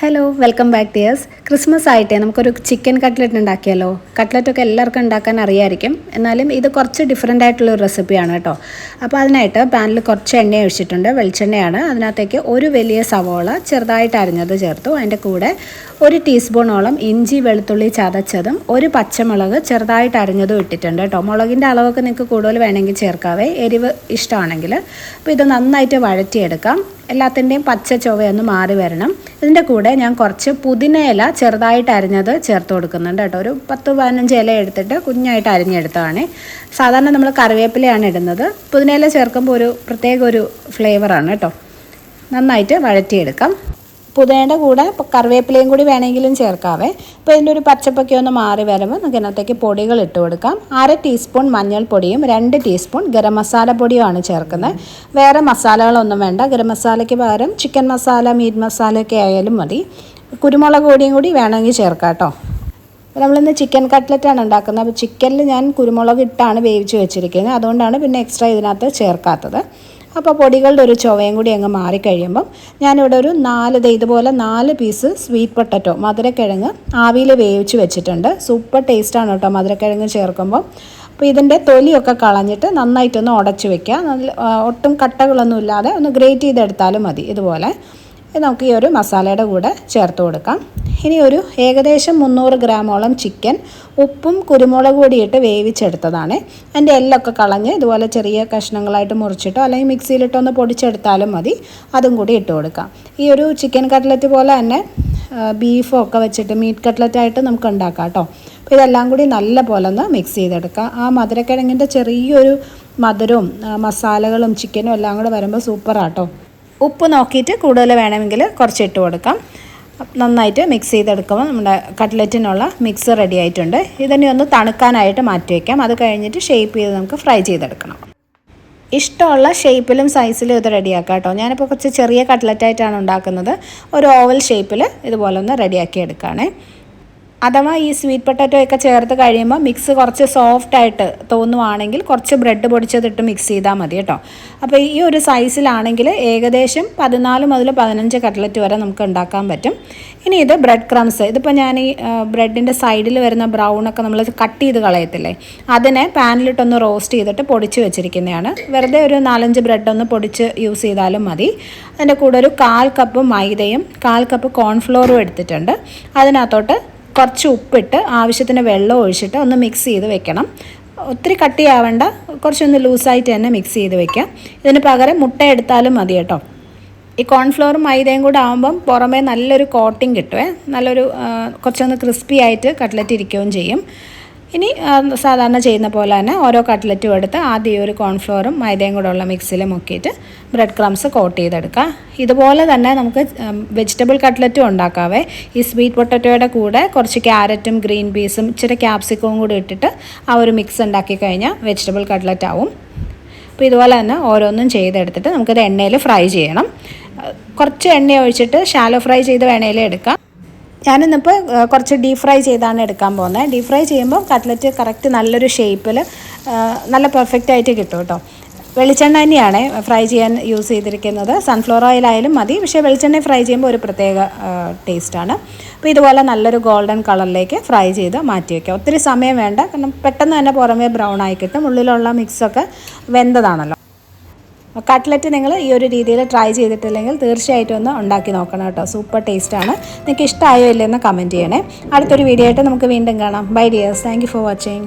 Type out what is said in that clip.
Hello welcome back dears Christmas ആയിട്ടേ നമുക്കൊരു chicken cutlet ഉണ്ടാക്കിയാലോ? കട്ട്ലറ്റൊക്കെ എല്ലാവർക്കും ഉണ്ടാക്കാൻ അറിയായിരിക്കും. എന്നാലും ഇത് കുറച്ച് ഡിഫറെന്റ് ആയിട്ടുള്ള ഒരു റെസിപ്പിയാണ് കേട്ടോ. അപ്പോൾ അതിനായിട്ട് പാനിൽ കുറച്ച് എണ്ണ ഒഴിച്ചിട്ടുണ്ട്. വെളിച്ചെണ്ണയാണ്. അതിനകത്തേക്ക് ഒരു വലിയ സവോള ചെറുതായിട്ട് അരിഞ്ഞത് ചേർത്തു. അതിന്റെ കൂടെ ഒരു ടീസ്പൂണോളം ഇഞ്ചി വെളുത്തുള്ളി ചതച്ചതും ഒരു പച്ചമുളക് ചെറുതായിട്ട് അരിഞ്ഞതും ഇട്ടിട്ടുണ്ട് കേട്ടോ. മുളകിന്റെ അളവൊക്കെ നിങ്ങൾക്ക് കൂടുതൽ വേണമെങ്കിൽ ചേർക്കാവേ. എരിവ് ഇഷ്ടമാണെങ്കിൽ. അപ്പോൾ ഇത് നന്നായിട്ട് വഴറ്റിയെടുക്കാം. എല്ലാത്തിന്റെയും പച്ച ചൊവ്വയൊന്ന് മാറി വരണം. ഇതിന്റെ കൂടെ ഞാൻ കുറച്ച് പുതിന ഇല ചെറുതായിട്ട് അരിഞ്ഞത് ചേർത്ത് കൊടുക്കുന്നുണ്ട് കേട്ടോ. ഒരു പത്ത് പതിനഞ്ച് ഇല എടുത്തിട്ട് കുഞ്ഞായിട്ട് അരിഞ്ഞെടുത്തതാണ്. സാധാരണ നമ്മൾ കറിവേപ്പിലയാണ് ഇടുന്നത്. പുതിന ഇല ചേർക്കുമ്പോൾ ഒരു പ്രത്യേക ഒരു ഫ്ലേവറാണ് കേട്ടോ. നന്നായിട്ട് വഴറ്റിയെടുക്കാം. പുതിനയുടെ കൂടെ കറിവേപ്പിലയും കൂടി വേണമെങ്കിലും ചേർക്കാവേ. അപ്പോൾ ഇതിന്റെ ഒരു പച്ചപ്പൊക്കെ ഒന്ന് മാറി വരുമ്പോൾ നമുക്ക് ഇതിനകത്തേക്ക് പൊടികൾ ഇട്ട് കൊടുക്കാം. അര ടീസ്പൂൺ മഞ്ഞൾപ്പൊടിയും രണ്ട് ടീസ്പൂൺ ഗരം മസാല പൊടിയുമാണ് ചേർക്കുന്നത്. വേറെ മസാലകളൊന്നും വേണ്ട. ഗരം മസാലയ്ക്ക് പകരം ചിക്കൻ മസാല മീറ്റ് മസാലയൊക്കെ ആയാലും മതി. കുരുമുളക് പൊടിയും കൂടി വേണമെങ്കിൽ ചേർക്കാം കേട്ടോ. നമ്മളിന്ന് ചിക്കൻ കട്ട്ലറ്റാണ് ഉണ്ടാക്കുന്നത്. അപ്പോൾ ചിക്കനിൽ ഞാൻ കുരുമുളക് ഇട്ടാണ് വേവിച്ച് വെച്ചിരിക്കുന്നത്. അതുകൊണ്ടാണ് പിന്നെ എക്സ്ട്രാ ഇതിനകത്ത് ചേർക്കാത്തത്. അപ്പോൾ പൊടികളുടെ ഒരു ചുവയും കൂടി അങ്ങ് മാറിക്കഴിയുമ്പം ഞാനിവിടെ ഒരു നാല് ഇതുപോലെ നാല് പീസ് സ്വീറ്റ് പൊട്ടറ്റോ മധുരക്കിഴങ്ങ് ആവിയിൽ വേവിച്ച് വെച്ചിട്ടുണ്ട്. സൂപ്പർ ടേസ്റ്റാണ് കേട്ടോ മധുരക്കിഴങ്ങ് ചേർക്കുമ്പോൾ അപ്പോൾ ഇതിന്റെ തൊലിയൊക്കെ കളഞ്ഞിട്ട് നന്നായിട്ടൊന്ന് ഉടച്ച് വെക്കുക. നല്ല ഒട്ടും കട്ടകളൊന്നും ഇല്ലാതെ ഒന്ന് ഗ്രേറ്റ് ചെയ്തെടുത്താലും മതി ഇതുപോലെ. ഇത് നമുക്ക് ഈ ഒരു മസാലയുടെ കൂടെ ചേർത്ത് കൊടുക്കാം. ഇനി ഒരു ഏകദേശം മുന്നൂറ് ഗ്രാമോളം ചിക്കൻ ഉപ്പും കുരുമുളക് പൊടിയിട്ട് വേവിച്ചെടുത്തതാണ്. അതിന്റെ എല്ലൊക്കെ കളഞ്ഞ് ഇതുപോലെ ചെറിയ കഷ്ണങ്ങളായിട്ട് മുറിച്ചിട്ടോ അല്ലെങ്കിൽ മിക്സിയിലിട്ടൊന്ന് പൊടിച്ചെടുത്താലും മതി. അതും കൂടി ഇട്ട് കൊടുക്കാം. ഈ ഒരു ചിക്കൻ കട്ട്ലറ്റ് പോലെ തന്നെ ബീഫോ ഒക്കെ വെച്ചിട്ട് മീറ്റ് കട്ട്ലറ്റായിട്ട് നമുക്ക് ഉണ്ടാക്കാം കേട്ടോ. അപ്പോൾ ഇതെല്ലാം കൂടി നല്ല പോലെ ഒന്ന് മിക്സ് ചെയ്തെടുക്കാം. ആ മധുരക്കിഴങ്ങിന്റെ ചെറിയൊരു മധുരവും മസാലകളും ചിക്കനും എല്ലാം കൂടെ വരുമ്പോൾ സൂപ്പറാട്ടോ ഉപ്പ് നോക്കിയിട്ട് കൂടുതൽ വേണമെങ്കിൽ കുറച്ച് ഇട്ട് കൊടുക്കാം. നന്നായിട്ട് മിക്സ് ചെയ്തെടുക്കുമ്പോൾ നമ്മുടെ കട്ട്ലറ്റിനുള്ള മിക്സ് റെഡി ആയിട്ടുണ്ട്. ഇതിനെ ഒന്ന് തണുക്കാനായിട്ട് മാറ്റി വയ്ക്കാം അത് കഴിഞ്ഞിട്ട് ഷേപ്പ് ചെയ്ത് നമുക്ക് ഫ്രൈ ചെയ്തെടുക്കണം. ഇഷ്ടമുള്ള ഷേപ്പിലും സൈസിലും ഇത് റെഡിയാക്കാം കേട്ടോ. ഞാനിപ്പോൾ കുറച്ച് ചെറിയ കട്ട്ലറ്റായിട്ടാണ് ഉണ്ടാക്കുന്നത്. ഒരു ഓവൽ ഷേപ്പിൽ ഇതുപോലെ ഒന്ന് റെഡിയാക്കി എടുക്കുകയാണേ. അഥവാ ഈ സ്വീറ്റ് പൊട്ടാറ്റോ ഒക്കെ ചേർത്ത് കഴിയുമ്പോൾ മിക്സ് കുറച്ച് സോഫ്റ്റ് ആയിട്ട് തോന്നുവാണെങ്കിൽ കുറച്ച് ബ്രെഡ് പൊടിച്ചതിട്ട് മിക്സ് ചെയ്താൽ മതി കേട്ടോ. അപ്പോൾ ഈ ഒരു സൈസിലാണെങ്കിൽ ഏകദേശം പതിനാല് മുതൽ പതിനഞ്ച് കട്ട്ലറ്റ് വരെ നമുക്ക് ഉണ്ടാക്കാൻ പറ്റും. ഇനി ഇത് ബ്രെഡ് ക്രംസ് ഇതിപ്പോൾ ഞാൻ ഈ ബ്രെഡിന്റെ സൈഡിൽ വരുന്ന ബ്രൗണൊക്കെ നമ്മൾ കട്ട് ചെയ്ത് കളയത്തില്ലേ? അതിനെ പാനിലിട്ടൊന്ന് റോസ്റ്റ് ചെയ്തിട്ട് പൊടിച്ച് വെച്ചിരിക്കുന്നതാണ്. വെറുതെ ഒരു നാലഞ്ച് ബ്രെഡ് ഒന്ന് പൊടിച്ച് യൂസ് ചെയ്താലും മതി. അതിന്റെ കൂടെ ഒരു കാൽ കപ്പ് മൈദയും കാൽ കപ്പ് കോൺഫ്ലോറും എടുത്തിട്ടുണ്ട്. അതിനകത്തോട്ട് കുറച്ച് ഉപ്പിട്ട് ആവശ്യത്തിന് വെള്ളം ഒഴിച്ചിട്ട് ഒന്ന് മിക്സ് ചെയ്ത് വെക്കണം. ഒത്തിരി കട്ടിയാവേണ്ട. കുറച്ചൊന്ന് ലൂസായിട്ട് തന്നെ മിക്സ് ചെയ്ത് വെക്കാം. ഇതിന് പകരം മുട്ട എടുത്താലും മതി കേട്ടോ. ഈ കോൺഫ്ലോറും മൈദയും കൂടെ ആകുമ്പം പുറമേ നല്ലൊരു കോട്ടിങ് കിട്ടുമേ നല്ലൊരു കുറച്ചൊന്ന് ക്രിസ്പി ആയിട്ട് കട്ട്ലറ്റ് ഇരിക്കുകയും ചെയ്യും. ഇനി സാധാരണ ചെയ്യുന്ന പോലെ തന്നെ ഓരോ കട്ട്ലറ്റും എടുത്ത് ആദ്യം ഒരു കോൺഫ്ലോറും മൈദയും കൂടെ ഉള്ള മിക്സിയിൽ മുക്കിയിട്ട് ബ്രെഡ് ക്രംസ് കോട്ട് ചെയ്തെടുക്കുക. ഇതുപോലെ തന്നെ നമുക്ക് വെജിറ്റബിൾ കട്ട്ലറ്റും ഉണ്ടാക്കാവേ. ഈ സ്വീറ്റ് പൊട്ടറ്റോയുടെ കൂടെ കുറച്ച് ക്യാരറ്റും ഗ്രീൻ പീസും ഇച്ചിരി ക്യാപ്സിക്കവും കൂടി ഇട്ടിട്ട് ആ ഒരു മിക്സ് ഉണ്ടാക്കി കഴിഞ്ഞാൽ വെജിറ്റബിൾ കട്ട്ലറ്റ് ആവും അപ്പോൾ ഇതുപോലെ തന്നെ ഓരോന്നും ചെയ്തെടുത്തിട്ട് നമുക്കത് എണ്ണയിൽ ഫ്രൈ ചെയ്യണം. കുറച്ച് എണ്ണ ഒഴിച്ചിട്ട് ഷാലോ ഫ്രൈ ചെയ്ത് വേണേലും എടുക്കാം. ഞാനിന്നിപ്പോൾ കുറച്ച് ഡീപ് ഫ്രൈ ചെയ്താണ് എടുക്കാൻ പോകുന്നത്. ഡീപ് ഫ്രൈ ചെയ്യുമ്പോൾ കട്ട്ലറ്റ് കറക്റ്റ് നല്ലൊരു ഷേപ്പിൽ നല്ല പെർഫെക്റ്റ് ആയിട്ട് കിട്ടും കേട്ടോ. വെളിച്ചെണ്ണ തന്നെയാണ് ഫ്രൈ ചെയ്യാൻ യൂസ് ചെയ്തിരിക്കുന്നത്. സൺഫ്ലവർ ഓയിൽ ആയാലും മതി. പക്ഷേ വെളിച്ചെണ്ണ ഫ്രൈ ചെയ്യുമ്പോൾ ഒരു പ്രത്യേക ടേസ്റ്റാണ് അപ്പോൾ ഇതുപോലെ നല്ലൊരു ഗോൾഡൻ കളറിലേക്ക് ഫ്രൈ ചെയ്ത് മാറ്റി വയ്ക്കുക ഒത്തിരി സമയം വേണ്ട. കാരണം പെട്ടെന്ന് തന്നെ പുറമേ ബ്രൗൺ ആയി കിട്ടും. ഉള്ളിലുള്ള മിക്സൊക്കെ വെന്തതാണല്ലോ. കട്ട്ലറ്റ് നിങ്ങൾ ഈ ഒരു രീതിയിൽ ട്രൈ ചെയ്തിട്ടില്ലെങ്കിൽ തീർച്ചയായിട്ടും ഒന്ന് ഉണ്ടാക്കി നോക്കണം കേട്ടോ. സൂപ്പർ ടേസ്റ്റാണ് നിങ്ങൾക്ക് ഇഷ്ടമായോ ഇല്ലെന്ന് കമന്റ് ചെയ്യണേ. അടുത്തൊരു വീഡിയോ ആയിട്ട് നമുക്ക് വീണ്ടും കാണാം. Bye dears thank for watching